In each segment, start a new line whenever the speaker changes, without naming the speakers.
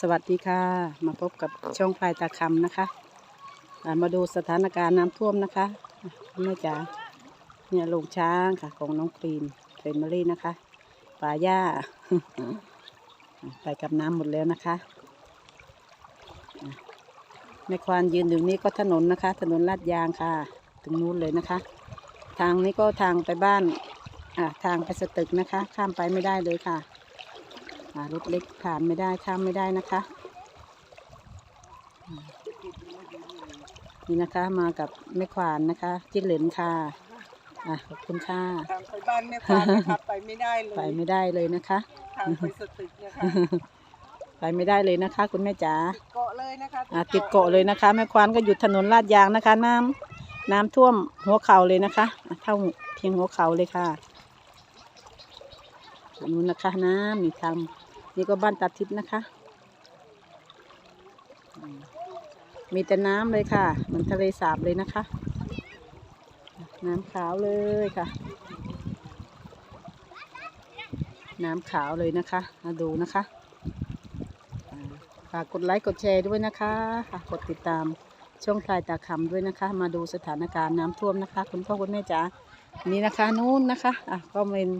สวัสดีค่ะ มาพบกับช่องพลายตาคำนะคะมาดูสถานการณ์น้ำท่วมนะคะแม่จ๋าเนี่ยลงช้างค่ะ ของน้องครีมเฟรมอรี่นะคะป่าหญ้า ไปกับน้ำหมดแล้วนะคะแม่ควานยืนอยู่นี่ก็ถนนนะคะ ถนนลาดยางค่ะ ถึงนู้นเลยนะคะ ทางนี้ก็ทางไปบ้านอ่าทางไปสตึกนะคะ ข้ามไปไม่ได้เลยค่ะ รถเล็กผ่านไม่ได้ข้ามไม่ได้นะคะอืมนี่นะคะมากับแม่ขวานนะคะจิ้นเหลนค่ะอะขอบคุณค่ะ
ทางไปบ้านแม่ควานนะครับไปไม่ได้เลย
ไปไม่ได้เลยนะคะ
ทางไปสตึกเนะคะ
ไปไม่ได้เลยนะคะ คุณแม่จ๋า
เกาะเลยนะคะ
อะติดเกาะเลยนะคะ แม่ควานก็อยู่ถนนลาดยางนะคะ น้ำน้ำท่วมหัวเข่าเลยนะคะอะเท่าเพียงหัวเข่าเลยค่ะอันนู้นนะคะน้ำนี่ทำ นี่ก็บ้านตาทิพย์นะคะ มีแต่น้ำเลยค่ะเหมือนทะเลสาบเลยนะคะ น้ำขาวเลยค่ะ น้ำขาวเลยนะคะมาดูนะคะฝากกดไลค์กดแชร์ด้วยนะคะฝากกดติดตามช่องพลายตาคำด้วยนะคะ มาดูสถานการณ์น้ำท่วมนะคะ คุณพ่อคุณแม่จ๋านี่นะคะนู้นนะคะอะก็เป็น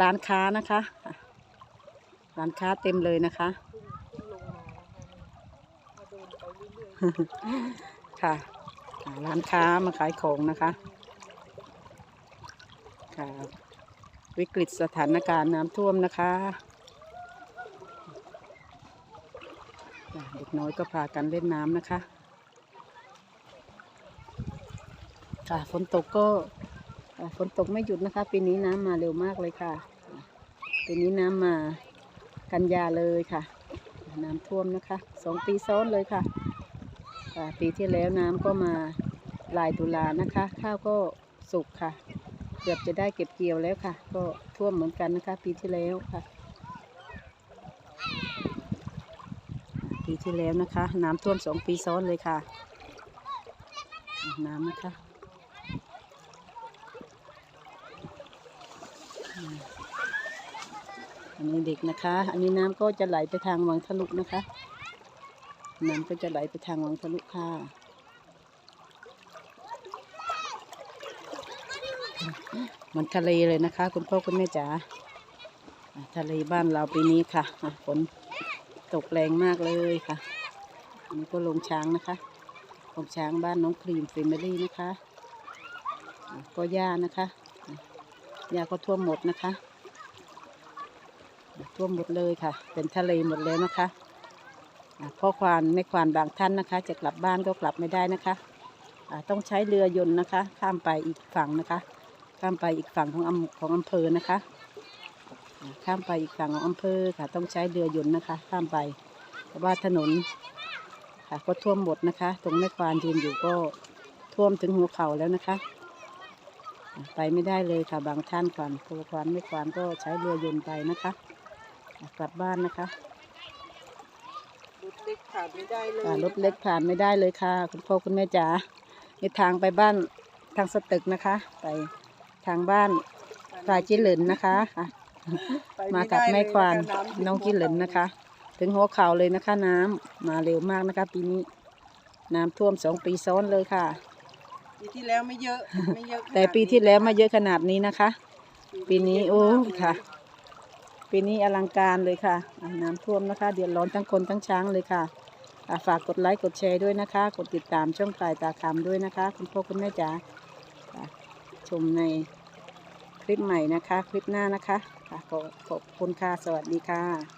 ร้านค้านะคะ ร้านค้าเต็มเลยนะคะ ค่ะร้านค้ามาขายของนะคะ ค่ะ วิกฤตสถานการณ์น้ำท่วมนะคะเด็กน้อยก็พากันเล่นน้ำนะคะ ค่ะฝนตกก็ฝนตกไม่หยุดนะคะ ปีนี้น้ำมาเร็วมากเลยค่ะปีนี้น้ำมา กันยาเลยค่ะ น้ำท่วมนะคะสองปีซ้อนเลยค่ะ ปีที่แล้วน้ำก็มาลายตุลานะคะ ข้าวก็สุกค่ะ เกือบจะได้เก็บเกี่ยวแล้วค่ะ ก็ท่วมเหมือนกันนะคะ ปีที่แล้วค่ะ ปีที่แล้วนะคะ น้ำท่วมสองปีซ้อนเลยค่ะ น้ำนะคะ อันนี้เด็กนะคะ อันนี้น้ำก็จะไหลไปทางวังทะลุนะคะ น้ำก็จะไหลไปทางวังทะลุค่ะมือนทะเลเลยนะคะ คุณพ่อคุณแม่จ๋าทะเลบ้านเราปีนี้ค่ะฝนตกแรงมากเลยค่ะอันนี้ก็ลงช้างนะคะลงช้างบ้านน้องครีมเฟมิลี่นะคะ ก็หญ้านะคะหญ้าก็ท่วมหมดนะคะ ท่วมหมดเลยค่ะ เป็นทะเลหมดแล้วนะคะพ่อควานแม่ควานบางท่านนะคะ จะกลับบ้านก็กลับไม่ได้นะคะต้องใช้เรือยนต์นะคะ ข้ามไปอีกฝั่งนะคะ ข้ามไปอีกฝั่งของอำของอำเภอนะคะ ข้ามไปอีกฝั่งของอำเภอค่ะ ต้องใช้เรือยนต์นะคะ ข้ามไปเพราะว่าถนนค่ะก็ท่วมหมดนะคะ ตรงแม่ควานยืนอยู่ก็ท่วมถึงหัวเข่าแล้วนะคะ ไปไม่ได้เลยค่ะบางท่านควานตัวควานแม่ควานก็ใช้เรือยนต์ไปนะคะ กลับบ้านนะคะ
รถเล็กผ่านไม่ได้เลย
อ่ารถเล็กผ่านไม่ได้เลยค่ะ คุณพ่อคุณแม่จ๋าในทางไปบ้านทางสตึกนะคะ ไปทางบ้านฝ่ายจิเหลินนะคะค่ะ
ไป
มา
ไได้
กับแม่ควาน
เลยะะ
น้องจิเหลินนะคะ ถึงหัวเข่าเลยนะคะ น้ำมาเร็วมากนะคะ ปีนี้ น้ำท่วมสองปีซ้อนเลยค่ะ
ปีที่แล้วไม่เยอะไม่เยอะขนาด
แต่ปีที่แล้วมาเยอะขนาดนี้นะคะ ปีนี้โอ้ค่ะ ปีนี้อลังการเลยค่ะน้ำท่วมนะคะ เดือดร้อนทั้งคนทั้งช้างเลยค่ะฝากกดไลค์กดแชร์ด้วยนะคะ กดติดตามช่องปลายตาคำด้วยนะคะ คุณพ่อคุณแม่จ๋าชมในคลิปใหม่นะคะ คลิปหน้านะคะค่ะขอขอบคุณค่ะ สวัสดีค่ะ